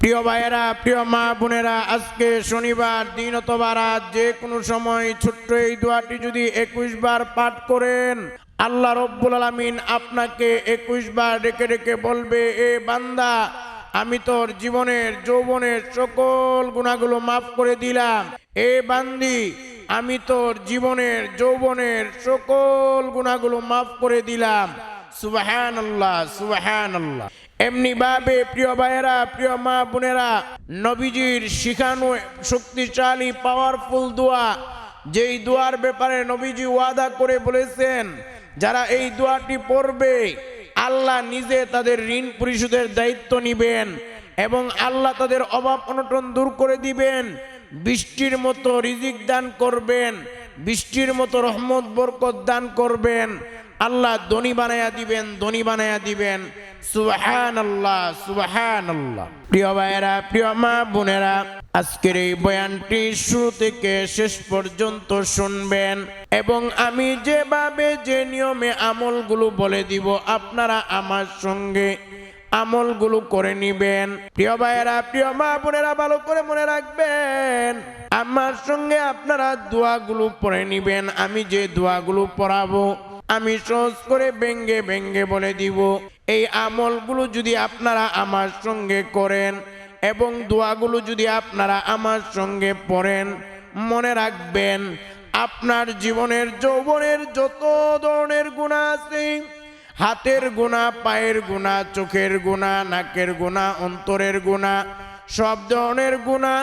প্রিয় ভাইয়েরা, প্রিয় মা বোনেরা, আজকে শনিবার, দিন অথবা রাত, যে কোনো সময় ছোট্ট এই দোয়াটি যদি একুশ বার পাঠ করেন, আল্লাহ রব্বুল আলমিন আপনাকে একুশ বার ডেকে ডেকে বলবে, এ বান্দা, আমি তোর জীবনের, যৌবনের সকল গুণাগুলো মাফ করে দিলাম। এ বান্দি, আমি তোর জীবনের, যৌবনের সকল গুণাগুলো মাফ করে দিলাম। সুবাহান আল্লাহ সুবাহান আল্লাহ এমনি ভাবে প্রিয় ভাইয়েরা, প্রিয় মা বোনেরা, নবীজির শিখানো শক্তিশালী পাওয়ারফুল দোয়া, যেই দোয়ার ব্যাপারে নবীজি ওয়াদা করে বলেছেন, যারা এই দোয়াটি পড়বে, আল্লাহ নিজে তাদের ঋণ পরিশোধের দায়িত্ব নিবেন এবং আল্লাহ তাদের অভাব অনটন দূর করে দিবেন। বৃষ্টির মতো রিজিক দান করবেন, বৃষ্টির মতো রহমত বরকত দান করবেন। আল্লাহ ধনী বানায়া দিবেন, ধনী বানায়া দিবেন। সুবাহান আল্লাহ সুবাহান আল্লাহ প্রিয় ভাইয়েরা, প্রিয় মা বোনেরা, আজকের এই বয়ানটি শুরু থেকে শেষ পর্যন্ত শুনবেন এবং আমি যেভাবে যে নিয়মে আমলগুলো বলে দিব, আপনারা আমার সঙ্গে আমলগুলো করে নিবেন। প্রিয় ভাইয়েরা, প্রিয় মা বোনেরা, ভালো করে মনে রাখবেন, আমার সঙ্গে আপনারা দোয়াগুলো পড়ে নিবেন, আমি যে দোয়াগুলো পড়াবো, আমি সহজ করে ব্যঙ্গে ব্যঙ্গে বলে দিব। এই আমলগুলো যদি আপনারা আমার সঙ্গে করেন এবং দোয়াগুলো যদি আপনারা আমার সঙ্গে পড়েন, মনে রাখবেন আপনার জীবনের যৌবনের যত ধরনের গুণা আছে, হাতের গুণা, পায়ের গুণা, চোখের গুণা, নাকের গুণা, অন্তরের গুণা, সব ধরনের গুণা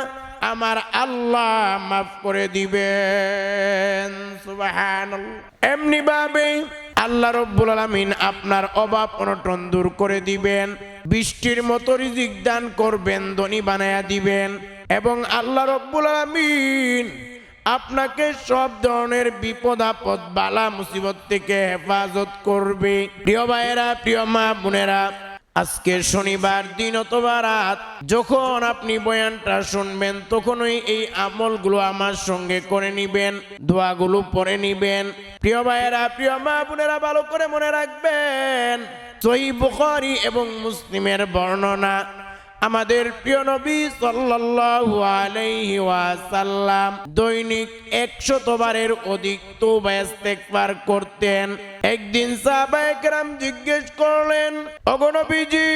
আমার আল্লাহ মাফ করে দিবেন। এমনি ভাবে আল্লাহ রব্বুল আলমিন আপনার অভাব অনটন দূর করে দিবেন, বৃষ্টির মতো রিজিক দান করবেন, ধনী বানায়া দিবেন এবং আল্লাহ রব্বুল আলমিন আপনাকে সব ধরনের বিপদ, আপদ, বালা, মুসিবত থেকে হেফাজত করবে। প্রিয় ভাইয়েরা, প্রিয় মা বোনেরা আজকে শনিবার দিন অথবা রাত, যখন আপনি বয়ানটা শুনবেন, তখনই এই আমলগুলো আমার সঙ্গে করে নিবেন, দোয়াগুলো পরে নিবেন। প্রিয় ভাইয়েরা, প্রিয় মা বোনেরা, ভালো করে মনে রাখবেন, সহি বুখারী এবং মুসলিমের বর্ণনা আমাদের প্রিয় নবী সাল্লাল্লাহু আলাইহি ওয়াসাল্লাম দৈনিক একশত বারের অধিক তওবা ইস্তেগফার করতেন। একদিন সাহাবায়ে জিজ্ঞেস করলেন, ওগো নবীজি,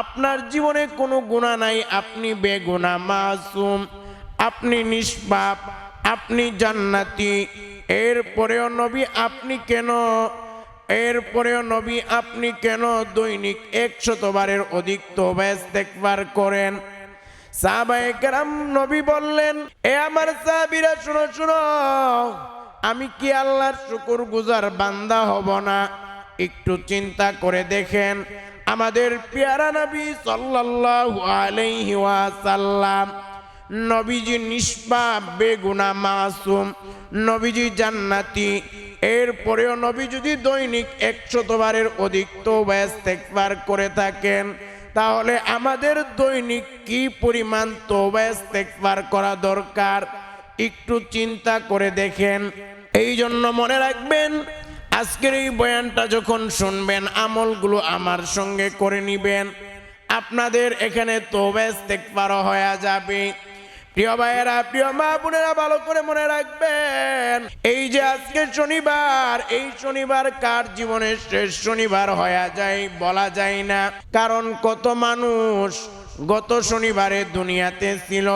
আপনার জীবনে কোনো গুনাহ নাই? আপনি বেগুনা মাসুম, আপনি নিষ্পাপ, আপনি জান্নাতি। এরপরেও নবী, আপনি কেন এরপরেও নবী, আপনি কেন দৈনিক একশতবারের অধিক তোবাস দেখবার করেন? সাহাবায়ে কেরাম নবী বললেন, এ আমার সাহাবীরা, শুনো শুনো, আমি কি আল্লাহর শুকুর গুজার বান্দা হব না? একটু চিন্তা করে দেখেন, আমাদের পেয়ারা নবী সাল্লাল্লাহু আলাইহি নবীজি নিষ্পাপ, বেগুনা মাসুম, নবীজি জান্নাতি এরপরেও নবী যদি দৈনিক একশতবারের অধিক তওবা ইস্তেগফার করে থাকেন, তাহলে আমাদের দৈনিক কি পরিমাণ তওবা ইস্তেগফার করা দরকার? একটু চিন্তা করে দেখেন। এই জন্য মনে রাখবেন, আজকের এই বয়ানটা যখন শুনবেন, আমলগুলো আমার সঙ্গে করে নিবেন। আপনাদের এখানে তওবা ইস্তেগফার হয়ে যাবে। প্রিয় ভাইয়েরা, প্রিয় মা বোনেরা, ভালো করে মনে রাখবেন, এই যে আজকে শনিবার, এই শনিবার কার জীবনের শেষ শনিবার হয়ে যায় বলা যায় না। কারণ কত মানুষ গত শনিবারে দুনিয়াতে ছিল,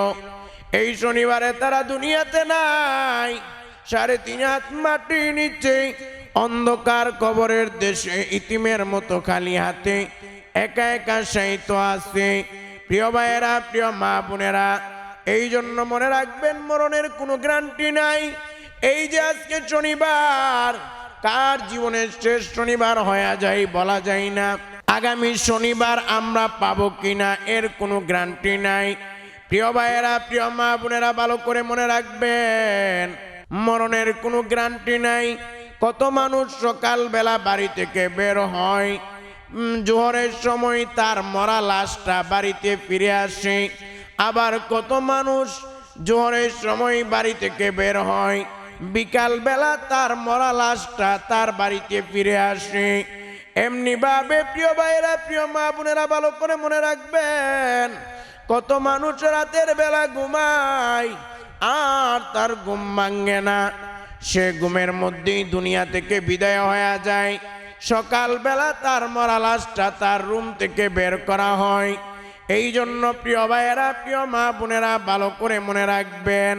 এই শনিবারে তারা দুনিয়াতে নাই। সাড়ে তিন হাত মাটি নিচে, অন্ধকার কবরের দেশে, ইতিমের মতো খালি হাতে, একা একা সাহিত্য আছে। প্রিয় ভাইয়েরা, প্রিয় মা বোনেরা এই জন্য মনে রাখবেন, মরণের কোনো গ্রান্টি নাই। এই যে আজকে শনিবার, কার জীবনের শেষ শনিবার হয়ে যায় বলা যায় না। আগামী শনিবার আমরা পাবো কিনা, এর কোনো গ্রান্টি নাই। প্রিয় ভাইয়েরা, প্রিয় মা বোনেরা, ভালো করে মনে রাখবেন, মরণের কোনো গ্রান্টি নাই। কত মানুষ সকালবেলা বাড়ি থেকে বের হয় জোহরের সময় তার মরা লাশটা বাড়িতে ফিরে আসে। আবার কত মানুষ জোহরের সময় বাড়ি থেকে বের হয় বিকাল বেলা তার মরা লাশটা তার বাড়িতে ফিরে আসে। এমনি ভাবে প্রিয় ভাইয়েরা, প্রিয় মা বোনেরা, ভালো করে মনে রাখবেন, কত মানুষ রাতের বেলা ঘুমায়, আর তার ঘুম ভাঙ্গে না। সে ঘুমের মধ্যেই দুনিয়া থেকে বিদায় হয়ে যায়। সকালবেলা তার মরা লাশটা তার রুম থেকে বের করা হয়। এই জন্য প্রিয় ভাইয়েরা, প্রিয় মা বোনেরা, ভালো করে মনে রাখবেন,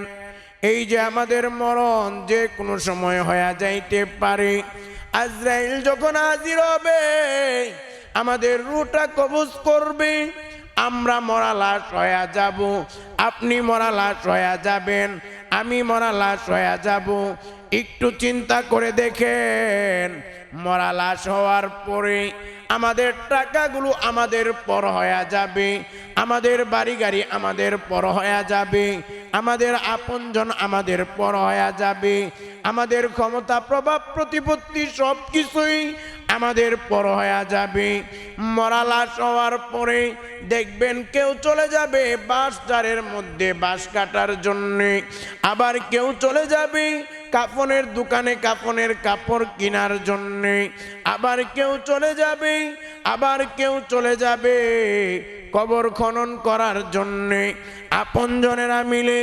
এই যে আমাদের মরণ যে কোনো সময় হয়ে যাইতে পারে। আজরাইল যখন হাজির হবে, আমাদের রুটা কবজ করবে। আমরা মরা লাশ হয়ে যাব, আপনি মরা লাশ হয়ে যাবেন। আমি মরা লাশ হয়ে যাব। একটু চিন্তা করে দেখেন, মরা লাশ হওয়ার পরে আমাদের টাকাগুলো আমাদের পর হয়ে যাবে, আমাদের বাড়ি গাড়ি আমাদের পর হয়ে যাবে, আমাদের আপনজন আমাদের পর হয়ে যাবে, আমাদের ক্ষমতা, প্রভাব, প্রতিপত্তি সব কিছুই আমাদের পর হয়ে যাবে। মরা লাশ হওয়ার পরে দেখবেন কেউ চলে যাবে বাস মধ্যে বাস কাটার জন্যে। আবার কেউ চলে যাবে কাফনের দোকানে কাফনের কাপড় কেনার জন্যে। আবার কেউ চলে যাবে, আবার কেউ চলে যাবে কবর খনন করার জন্যে। আপনজনেরা মিলে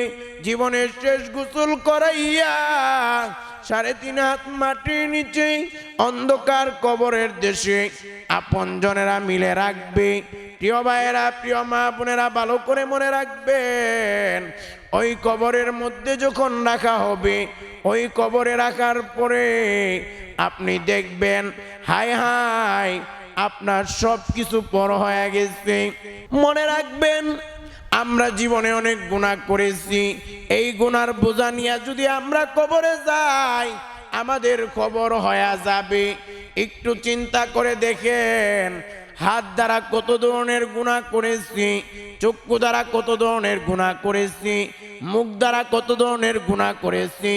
জীবনের শেষ গোসল করাইয়া সাড়ে তিন হাত মাটির নিচে অন্ধকার কবরের দেশে আপনজনেরা মিলে রাখবে। প্রিয় ভাইয়েরা, প্রিয় মা বোনেরা, ভালো করে মনে রাখবেন, ওই কবরের মধ্যে যখন রাখা হবে, ওই কবরে রাখার পরে আপনি দেখবেন হাই হাই আপনার সব কিছু পর হয়ে গেছে। মনে রাখবেন, আমরা জীবনে অনেক গুণা করেছি। এই গুনার বোঝা নিয়ে যদি আমরা কবরে যাই, আমাদের খবর হয়ে যাবে। একটু চিন্তা করে দেখেন হাত দ্বারা কত ধরনের গুণা করেছি, চক্ষু দ্বারা কত ধরনের গুণা করেছি, মুখ দ্বারা কত ধরনের গুণা করেছি,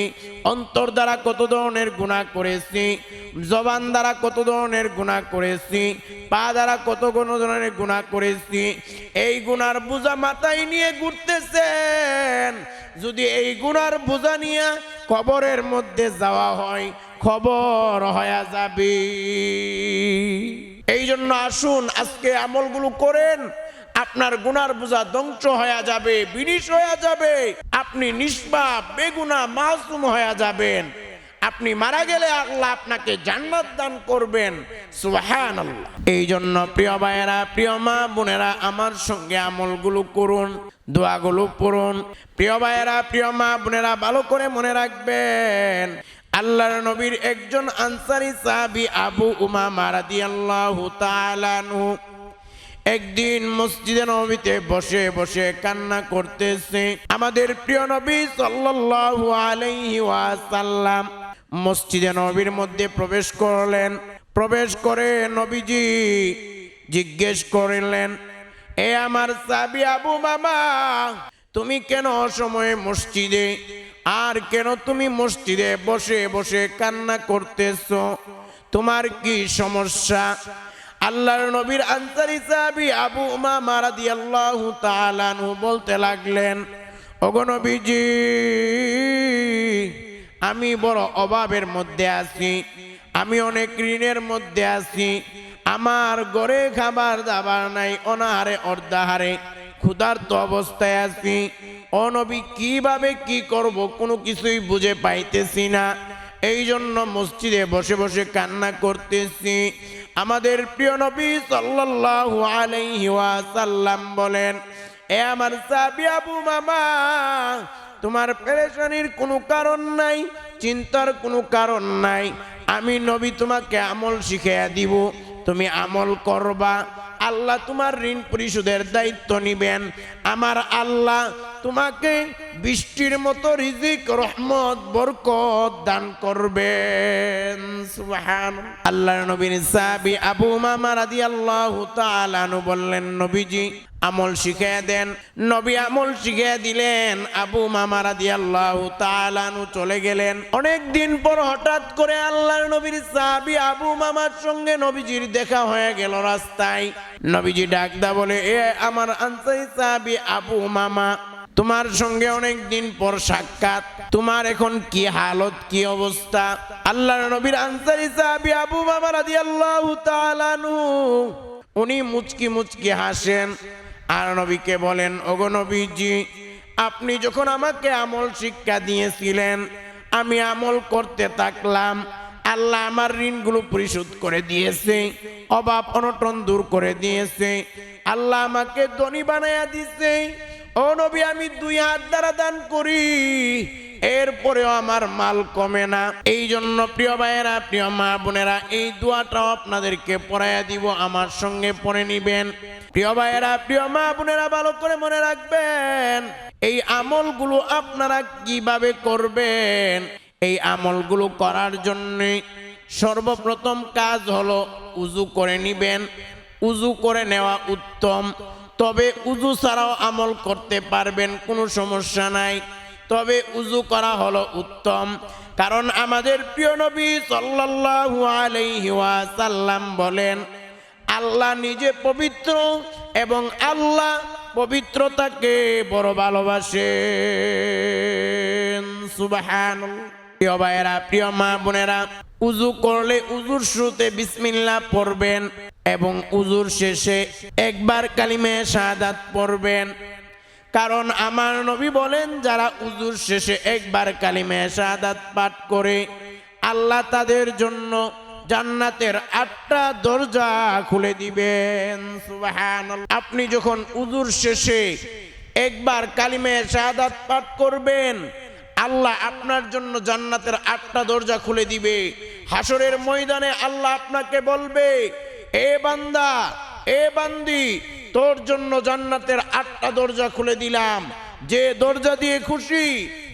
অন্তর দ্বারা কত ধরনের গুণা করেছি, জবান দ্বারা কত ধরনের গুণা করেছি, পা দ্বারা কত কোনো ধরনের গুণা করেছি, এই গুণার বোঝা মাথায় নিয়ে ঘুরতেছেন। যদি এই গুণার বোঝা নিয়ে কবরের মধ্যে যাওয়া হয়, খবর হয়ে যাবে। এই জন্য আসুন, আজকে আমলগুলো করেন, আপনার গুনার বোঝা ধ্বংস হয়ে যাবে, বিনিশ হয়ে যাবে, আপনি নিষ্পাপ, বেগুনা, মাসুম হয়ে যাবেন। আপনি মারা গেলে আল্লাহ আপনাকে জান্নাত দান করবেন। সুবহান এই জন্য প্রিয় ভাইয়েরা, প্রিয় মা বোনেরা, আমার সঙ্গে আমলগুলো করুন, দোয়াগুলো পড়ুন। প্রিয় ভাইয়েরা, প্রিয় মা বোনেরা, ভালো করে মনে রাখবেন। আল্লাহর নবীর একজন আনসারি সাহাবী আবু উমা রাদিয়াল্লাহু তাআলা আনহু একদিন মসজিদে নবীতে বসে বসে কান্না করতেছে। আমাদের প্রিয় নবী সাল্লাল্লাহু আলাইহি ওয়াসাল্লাম মসজিদে নবীর মধ্যে প্রবেশ করলেন। প্রবেশ করে নবীজি জিজ্ঞেস করিলেন, এ আমার সাবি আবু মামা তুমি কেন সময়ে মসজিদে আর কেন তুমি মসজিদে বসে বসে কান্না করতেছ? তোমার কি সমস্যা? আল্লাহর নবীর আনসারি সাহাবী আবু উমামা রাদিয়াল্লাহু তাআলা আনহু বলতে লাগলেন, ওগো নবীজি, আমি বড় অভাবের মধ্যে আছি। আমি অনেক ঋণের মধ্যে আছি। আমার ঘরে খাবার দাবার নাই, অনাহারে অর্ধাহারে। ক্ষুধার্ত অবস্থায় আছি। অনবী কীভাবে কি করব কোনো কিছুই বুঝে পাইতেছি না। এই জন্য মসজিদে বসে বসে কান্না করতেছি। আমাদের প্রিয় নবী সাল্লাল্লাহু আলাইহি ওয়াসাল্লাম বলেন, এ আমার সাবি আবু মামা, তোমার পেরেশানির কোনো কারণ নাই, চিন্তার কোনো কারণ নাই। আমি নবী তোমাকে আমল শিখিয়ে দিব, তুমি আমল করবা। আল্লাহ তোমার ঋণ পরিশোধের দায়িত্ব নিবেন। আমার আল্লাহ তোমাকে বৃষ্টির মতো রিজিক, রহমত, বরকত দান করবেন। সুবহান আল্লাহর নবীর সাহাবী আবু মামা রাদিয়াল্লাহু তাআলা আনহু বললেন, নবীজি, আমল শিখিয়ে দেন। নবী আমল শিখিয়ে দিলেন। আবু মামা রাদিয়াল্লাহু তাআলা আনহু চলে গেলেন। অনেক দিন পর হঠাৎ করে আল্লাহর নবীর সাহাবী আবু মামার সঙ্গে নবীজির দেখা হয়ে গেল রাস্তায়। নবীজি ডাকদা বলে, এ আমার আনসারি সাহাবী আবু মামা তোমার সঙ্গে অনেক দিন পর সাক্ষাৎ। তোমার এখন কি হালত, কি অবস্থা? আল্লাহর নবীর আনসারি সাহাবী আবু বাবা রাদিয়াল্লাহু তাআলা আনহু, উনি মুচকি মুচকি হাসেন। আর নবীকে বলেন, ওগো নবীজি, আপনি যখন আমাকে আমল শিক্ষা দিয়েছিলেন, আমি আমল করতে থাকলাম। আল্লাহ আমার ঋণগুলো পরিশোধ করে দিয়েছে, অভাব অনটন দূর করে দিয়েছে। আল্লাহ আমাকে ধনী বানায়া দিছে ও নবী, আমি দুই হাত দ্বারা দান করি, এরপরেও আমার মাল কমে না। এই জন্য প্রিয় ভাইয়েরা, প্রিয় মা বোনেরা, এই দোয়াটাও আপনাদেরকে পড়াইয়া দিব, আমার সঙ্গে পড়ে নিবেন। প্রিয় ভাইয়েরা, প্রিয় মা বোনেরা, ভালো করে মনে রাখবেন, এই আমলগুলো আপনারা কীভাবে করবেন? এই আমলগুলো করার জন্যে সর্বপ্রথম কাজ হলো উজু করে নিবেন। উজু করে নেওয়া উত্তম। তবে উজু ছাড়াও আমল করতে পারবেন, কোনো সমস্যা নাই। তবে উজু করা হলো উত্তম। কারণ আমাদের প্রিয় নবী সাল্লাল্লাহু আলাইহি ওয়াসাল্লাম বলেন, আল্লাহ নিজে পবিত্র এবং আল্লাহ পবিত্রতাকে বড় ভালোবাসেন। সুবহানাল্লাহ। প্রিয় ভাইয়েরা, প্রিয় মা বোনেরা, উজু করলে উজুর শুরুতে বিসমিল্লাহ পড়বেন। এবং উজুর শেষে একবার কালিমে শাহাদাত পড়বেন। কারণ আমার নবী বলেন, যারা উজুর শেষে একবার কালিমে শাহাদাত পাঠ করে, আল্লাহ তাদের জন্য জান্নাতের আটটা দরজা খুলে দিবেন। আপনি যখন উজুর শেষে একবার কালিমে শাহাদাত পাঠ করবেন, আল্লাহ আপনার জন্য জান্নাতের আটটা দরজা খুলে দিবে। হাসরের ময়দানে আল্লাহ আপনাকে বলবে এ বান্দা, এ বান্দি, তোর জন্য জান্নাতের আটটা দরজা খুলে দিলাম। যে দরজা দিয়ে খুশি,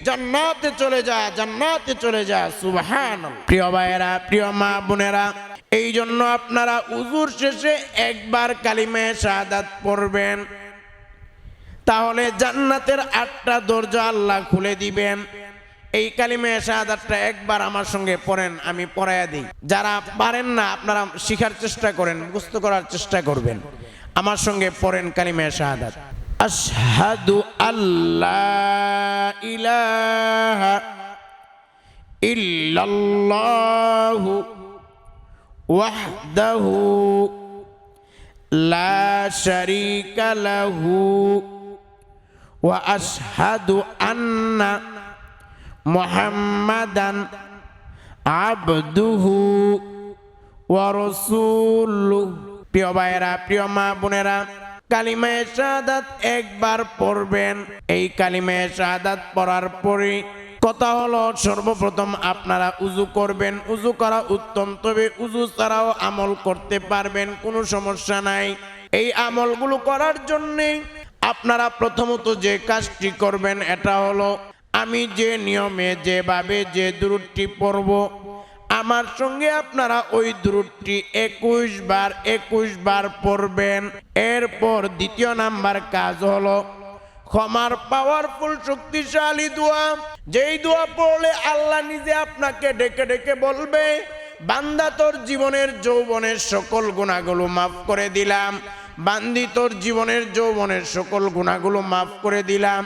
জান্নাতে চলে যা, জান্নাতে চলে যা সুবহান প্রিয় ভাইয়েরা, প্রিয় মা বোনেরা এই জন্য আপনারা উজুর শেষে একবার কালিমে শাহাদাত পড়বেন। তাহলে জান্নাতের আটটা দরজা আল্লাহ খুলে দিবেন। এই কালিমে শাহাদাতটা একবার আমার সঙ্গে পড়েন, আমি পড়াইয়া দিই। যারা পারেন না, আপনারা শিখার চেষ্টা করেন, মুখস্থ করার চেষ্টা করবেন। আমার সঙ্গে পড়েন কালিমে শাহাদাত। আশহাদু আল্লাহ ইলাহা ইল্লাল্লাহু ওয়াহদাহু লা শারীকা লাহু ওয়া আশহাদু আন্না محمدا عبده ورسوله প্রিয় ভাইয়েরা প্রিয় মা বোনেরা কালিমায়ে শাহাদাত একবার পড়বেন এই কালিমায়ে শাহাদাত পড়ার পরে কথা হলো সর্বপ্রথম আপনারা উজু করবেন উজু করা উত্তম তবে উজু ছাড়াও আমল করতে পারবেন কোনো সমস্যা নাই এই আমলগুলো করার জন্যে আপনারা প্রথমত যে কাজটি করবেন এটা হলো আমি যে নিয়মে, যেভাবে যে দূরটি পড়ব, আমার সঙ্গে আপনারা ওই দূরটি একুশ বার একুশ বার পড়বেন। এরপর দ্বিতীয় নাম্বার কাজ হলো, ক্ষমার পাওয়ারফুল শক্তিশালী দোয়া। যেই দোয়া পড়লে আল্লাহ নিজে আপনাকে ডেকে ডেকে বলবে, বান্দা তোর জীবনের যৌবনের সকল গুণাগুলো মাফ করে দিলাম। বান্দি তোর জীবনের যৌবনের সকল গুণাগুলো মাফ করে দিলাম।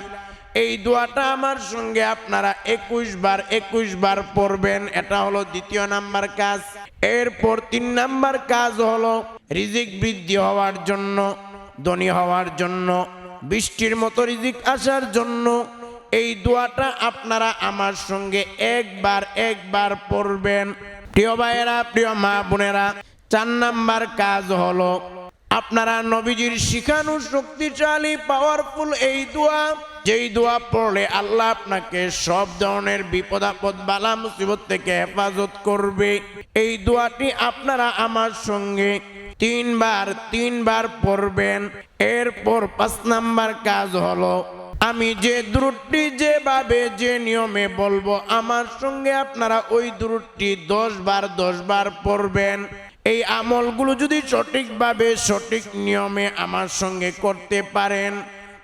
এই দোয়াটা আমার সঙ্গে আপনারা একুশ বার একুশ বার পড়বেন। এটা হলো দ্বিতীয় নাম্বার কাজ। এরপর তিন নাম্বার কাজ হলো রিজিক বৃদ্ধি হওয়ার জন্য, ধনী হওয়ার জন্য, বৃষ্টির মতো রিজিক আসার জন্য। এই দোয়াটা আপনারা আমার সঙ্গে একবার একবার পড়বেন। প্রিয় ভাইয়েরা, প্রিয় মা বোনেরা, চার নাম্বার কাজ হলো, আপনারা নবীজির শিখানো শক্তিশালী পাওয়ারফুল এই দোয়া যেই দোয়া পড়লে আল্লাহ আপনাকে সব ধরনের বিপদ আপদ, বালা মুসিবত থেকে হেফাজত করবে। এই দোয়াটি আপনারা আমার সঙ্গে তিনবার তিনবার পড়বেন। এরপর পাঁচ নাম্বার কাজ হলো, আমি যে দূরটি যেভাবে, যে নিয়মে বলব, আমার সঙ্গে আপনারা ওই দূরটি দশ বার দশ বার পড়বেন। এই আমলগুলো যদি সঠিকভাবে, সঠিক নিয়মে আমার সঙ্গে করতে পারেন।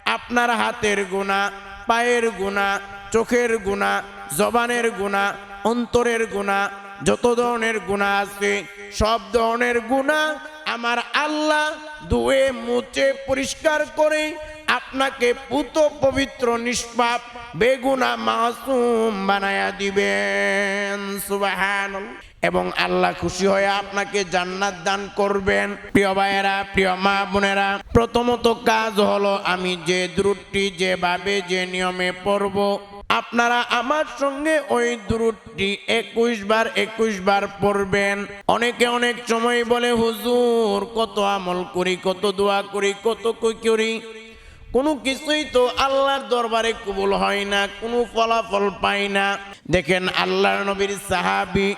আপনার হাতের গুণা, পায়ের গুণা, চোখের গুণা, জবানের গুণা, অন্তরের গুণা, যত ধরনের গুণা আছে, সব ধরনের গুণা আমার আল্লাহ দুয়ে মুছে পরিষ্কার করে আপনাকে পুত পবিত্র নিষ্পাপ বেগুনা মাসুম বানায়া দিবেন। সুবাহান এবং আল্লাহ খুশি হয়ে আপনাকে জান্নাত দান করবেন। প্রিয় ভাইয়েরা, প্রিয় মা বোনেরা, প্রথমত কাজ হলো আমি যে দ্রুটটি যেভাবে, যে নিয়মে পড়ব, আপনারা আমার সঙ্গে ওই দ্রুটটি একুশ বার একুশ বার পড়বেন। অনেকে অনেক সময় বলে, হুজুর, কত আমল করি, কত দোয়া করি, কত কই করি? কোনো কিছুই তো আল্লাহর দরবারে কবুল হয় না, কোনো ফলাফল পাই না। দেখেন আল্লাহর নবীর সাহাবি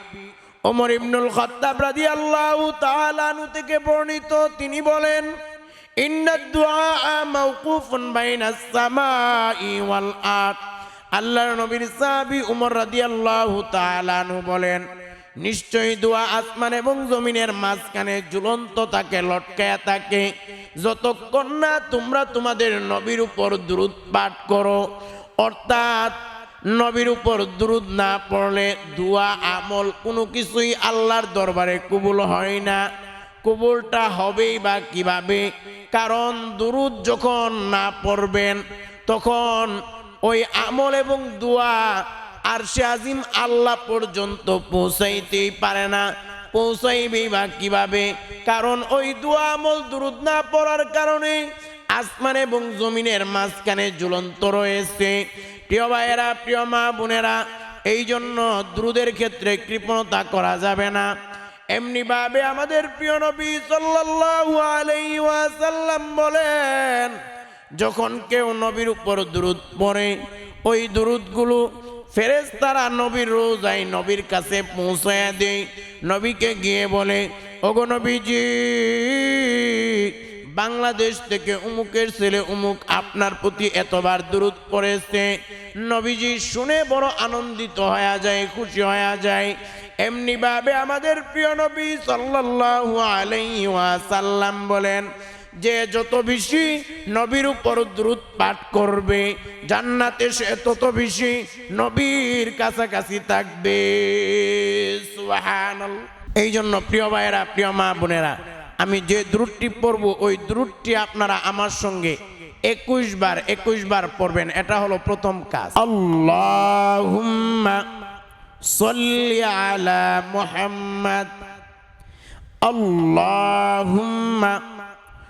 ওমর ইবনুল খত্তাব রাদিয়াল্লাহু তাআলা আনহু থেকে বর্ণিত, তিনি বলেন আল্লাহর নবীর সাহাবি উমর রাদিয়াল্লাহু তাআলা আনহু বলেন নিশ্চয়ই দোয়া আসমান এবং জমিনের মাঝখানে ঝুলন্ত থাকে, লটকায়া থাকে। যতক্ষণ না তোমরা তোমাদের নবীর উপর দ্রুত পাঠ করো, অর্থাৎ নবীর উপর দ্রুত না পড়লে দোয়া, আমল কোনো কিছুই আল্লাহর দরবারে কবুল হয় না। কবুলটা হবেই বা কীভাবে? কারণ দুরুদ যখন না পড়বেন, তখন ওই আমল এবং দোয়া আর সে আজিম আল্লাহ পর্যন্ত পৌঁছাইতেই পারে না। পৌঁছাইবেই বা কীভাবে? কারণ ওই দোয়া আমল দুরুদ না পড়ার কারণে আসমান এবং জমিনের মাঝখানে ঝুলন্ত রয়েছে। প্রিয় ভাইয়েরা, প্রিয় মা বোনেরা এই জন্য দ্রুদের ক্ষেত্রে কৃপণতা করা যাবে না। এমনি ভাবে আমাদের প্রিয় নবী সাল্লাল্লাহু আলাইহি ওয়াসাল্লাম বলেন, যখন কেউ নবীর উপর দুরুদ পড়ে, ওই দুরুদগুলো ফেরেশতারা নবীর রোজাই নবীর কাছে পৌঁছায় দেয়। নবীকে গিয়ে বলে, ওগো নবীজি, বাংলাদেশ থেকে উমুকের ছেলে উমুক আপনার প্রতি এতবার দূরত পড়েছে। নবীজি শুনে বড় আনন্দিত হয়ে যায়, খুশি হয়ে যায়। এমনিভাবে আমাদের প্রিয় নবী সাল্লাল্লাহু আলাইহি ওয়াসাল্লাম বলেন যে যত বেশি নবীর উপর দ্রুত পাঠ করবে, জান্নাতে সে তত বেশি নবীর কাছাকাছি থাকবে। এই জন্য প্রিয় ভাইয়েরা, প্রিয় মা বোনেরা, আমি যে দ্রুতটি পড়ব, ওই দ্রুতটি আপনারা আমার সঙ্গে একুশ বার একুশ বার পড়বেন। এটা হলো প্রথম কাজ। আল্লাহুম্মা সল্লি আলা মুহাম্মদ। আল্লাহুম্মা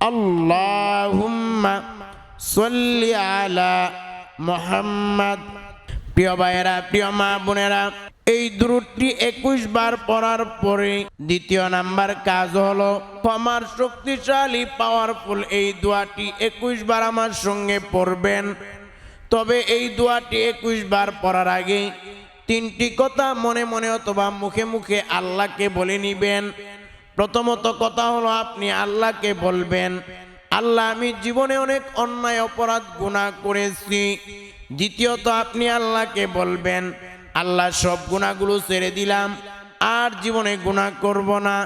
আল্লাহুম্মা সল্লি আলা মোহাম্মদ। প্রিয় ভাইয়েরা, প্রিয় মা বোনেরা, এই দূরটি একুশ বার পড়ার পরে দ্বিতীয় নাম্বার কাজ হলো, ক্ষমার শক্তিশালী পাওয়ারফুল এই দোয়াটি একুশ বার আমার সঙ্গে পড়বেন। তবে এই দোয়াটি একুশ বার পড়ার আগে তিনটি কথা মনে মনে অথবা মুখে মুখে আল্লাহকে বলে নিবেন। প্রথমত কথা হলো আপনি আল্লাহকে বলবেন, আল্লাহ আমি জীবনে অনেক অন্যায়, অপরাধ গুণা করেছি। দ্বিতীয়ত আপনি আল্লাহকে বলবেন, আল্লাহ সব গুণাগুলো ছেড়ে দিলাম, আর জীবনে গুণা করব না।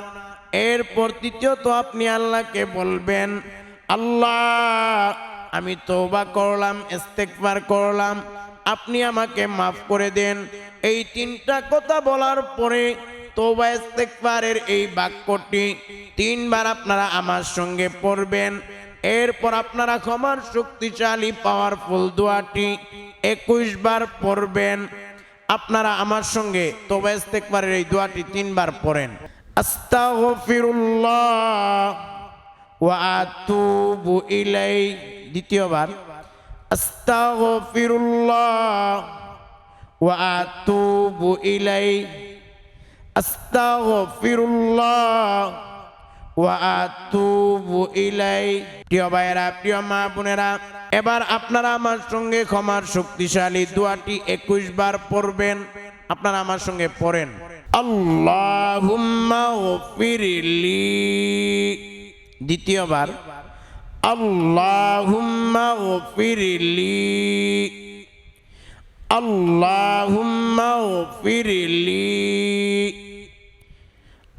এরপর তৃতীয়ত আপনি আল্লাহকে বলবেন, আল্লাহ আমি তৌবা করলাম ইস্তেকবার করলাম, আপনি আমাকে মাফ করে দেন। এই তিনটা কথা বলার পরে তৌবা ইস্তেকবারের এই বাক্যটি তিনবার আপনারা আমার সঙ্গে পড়বেন। এরপর আপনারা ক্ষমার শক্তিশালী পাওয়ারফুল দোয়াটি একুশ বার পড়বেন। আপনারা আমার সঙ্গে তৌবা ইস্তেকবারের এই দোয়াটি তিনবার পড়েন। আস্তাগফিরুল্লাহ ওয়া আতুবু ইলাই দ্বিতীয়বার, আস্তাগফিরুল্লাহ ওয়া আতুবু ইলাই আস্তাগফিরুল্লাহ ওয়া আতুবু ইলাই। প্রিয় ভাইয়েরা, প্রিয় মা বোনেরা, এবার আপনারা আমার সঙ্গে ক্ষমার শক্তিশালী দোয়াটি একুশ বার পড়বেন। আপনারা আমার সঙ্গে পড়েন। আল্লাহুম্মা গফিরলি। দ্বিতীয়বার আল্লাহুম্মা গফিরলি। আল্লাহুম্মা গফিরলি।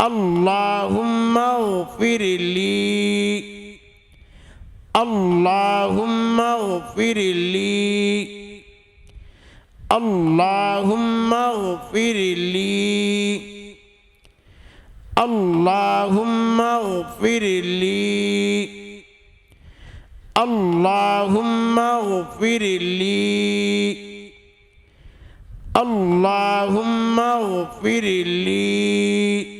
اللهم اغفر لي اللهم اغفر لي اللهم اغفر لي اللهم اغفر لي اللهم اغفر لي اللهم اغفر لي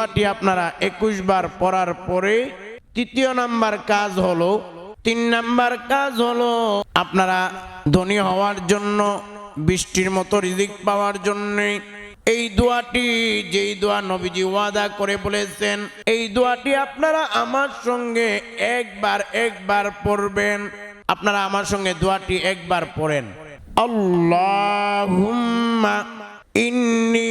দোয়াটি আপনারা একুশ বার পড়ার পরে তৃতীয় নাম্বার কাজ হলো, তিন নাম্বার কাজ হলো আপনারা ধনী হওয়ার জন্য, বৃষ্টির মতো রিজিক পাওয়ার জন্য এই দোয়াটি, যেই দোয়া নবীজি ওয়াদা করে বলেছেন, এই দোয়াটি আপনারা আমার সঙ্গে একবার একবার পড়বেন। আপনারা আমার সঙ্গে দোয়াটি একবার পড়েন। ইন্নি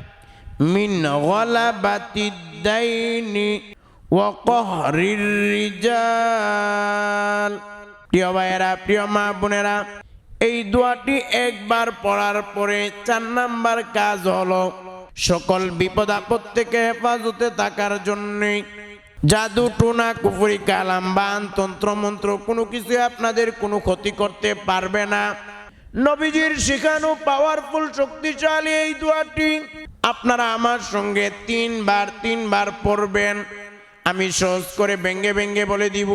গলাবাতিদ দাইনি ওয়া কহরির রিজাল প্রিয় ভাইয়েরা, প্রিয় মা বোনেরা, এই দোয়াটি একবার পড়ার পরে চার নাম্বার কাজ হলো সকল বিপদ আপদ থেকে হেফাজতে থাকার জন্যে জাদু, টুনা, কুফুরি, কালাম, বান, তন্ত্র, মন্ত্র, কোনো কিছু আপনাদের কোনো ক্ষতি করতে পারবে না। নবীজির শিখানো পাওয়ারফুল শক্তিশালী এই দোয়াটি আপনারা আমার সঙ্গে তিনবার তিনবার পড়বেন আমি সহজ করে ব্যঙ্গে ব্যঙ্গে বলে দিব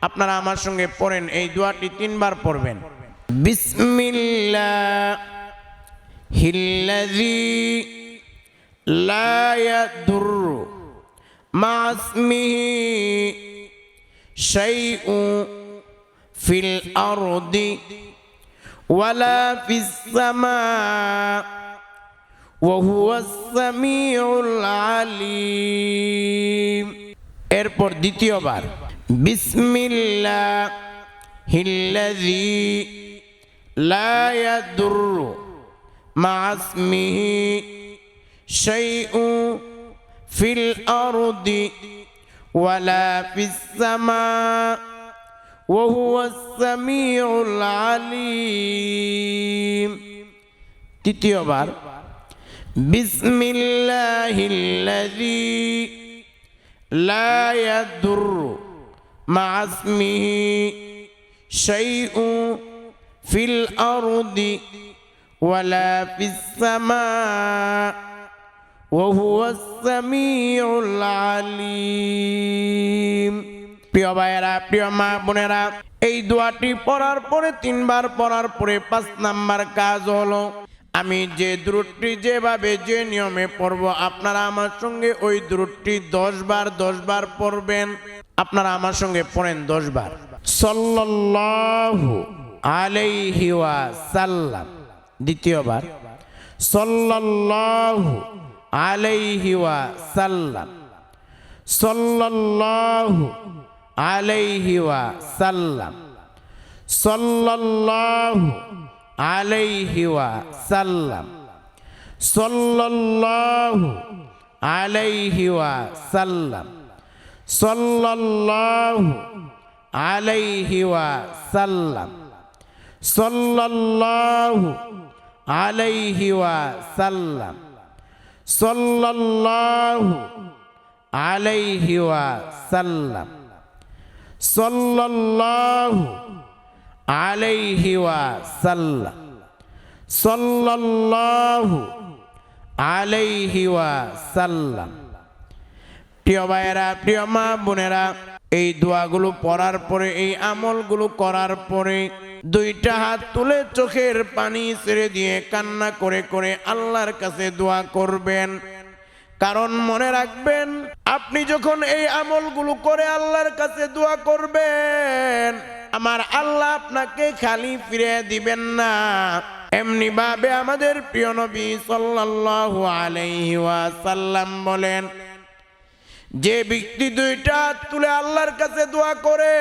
আপনারা আমার সঙ্গে পড়েন এই দোয়াটি তিনবার পড়বেন বিসমিল্লাহ হিল্লাজি লা ইয়াদুররু মা ইসমিহি শাইউন ফিল আরদি ولا في السماء وهو السميع العليم এরপর দ্বিতীয়বার বিসমিল্লাহ হিল্লাযী লা ইয়াদুররু মা ইসমিহি শাইউন ফিল আরদি ওয়ালা ফিস সামা وهو السميع العليم তৃতীয়বার بسم الله الذي لا يضر مع اسمه شيء في الأرض ولا في السماء وهو السميع العليم প্রিয় ভাইয়েরা প্রিয় মা বোনেরা এই দোয়াটি পড়ার পরে তিনবার পড়ার পরে পাঁচ নাম্বার কাজ হলো আমি যে দূরটি যেভাবে যে নিয়মে পড়ব, আপনারা আমার সঙ্গে ওই দূরটি দশ বার দশ বার পড়বেন। আপনারা আমার সঙ্গে পড়েন দশ বার সল্লাল্লাহু আলাইহি ওয়াসাল্লাম। দ্বিতীয়বার। সল্লাল্লাহু আলাইহি ওয়াসাল্লাম। সল্লাল্লাহু আলাইহি ওয়াসাল্লাম। সল্লাল্লাহু আলাইহিওয়া সাল্লাম সল্লাল্লাহু আলাইহিওয়া সাল্লাম সল্লাল্লাহু আলাইহিওয়া সাল্লাম সল্লাল্লাহু আলাইহিওয়া সাল্লাম সল্লাল্লাহু আলাইহিওয়া সাল্লাম সল্লাল্লাহু আলাইহি ওয়াসাল্লাম। সল্লাল্লাহু আলাইহি ওয়াসাল্লাম। প্রিয় ভাইয়েরা, প্রিয় মা বোনেরা, এই দোয়াগুলো পড়ার পরে, এই আমলগুলো করার পরে দুইটা হাত তুলে চোখের পানি ছেড়ে দিয়ে কান্না করে করে আল্লাহর কাছে দোয়া করবেন। কারণ মনে রাখবেন, আপনি যখন এই আমলগুলো করে আল্লাহর কাছে দোয়া করবেন আমার আল্লাহ আপনাকে খালি ফিরে দিবেন না। এমনি ভাবে আমাদের প্রিয় নবী সাল্লাল্লাহু আলাইহি ওয়াসাল্লাম বলেন, যে ব্যক্তি দুইটা তুলে আল্লাহর কাছে দোয়া করে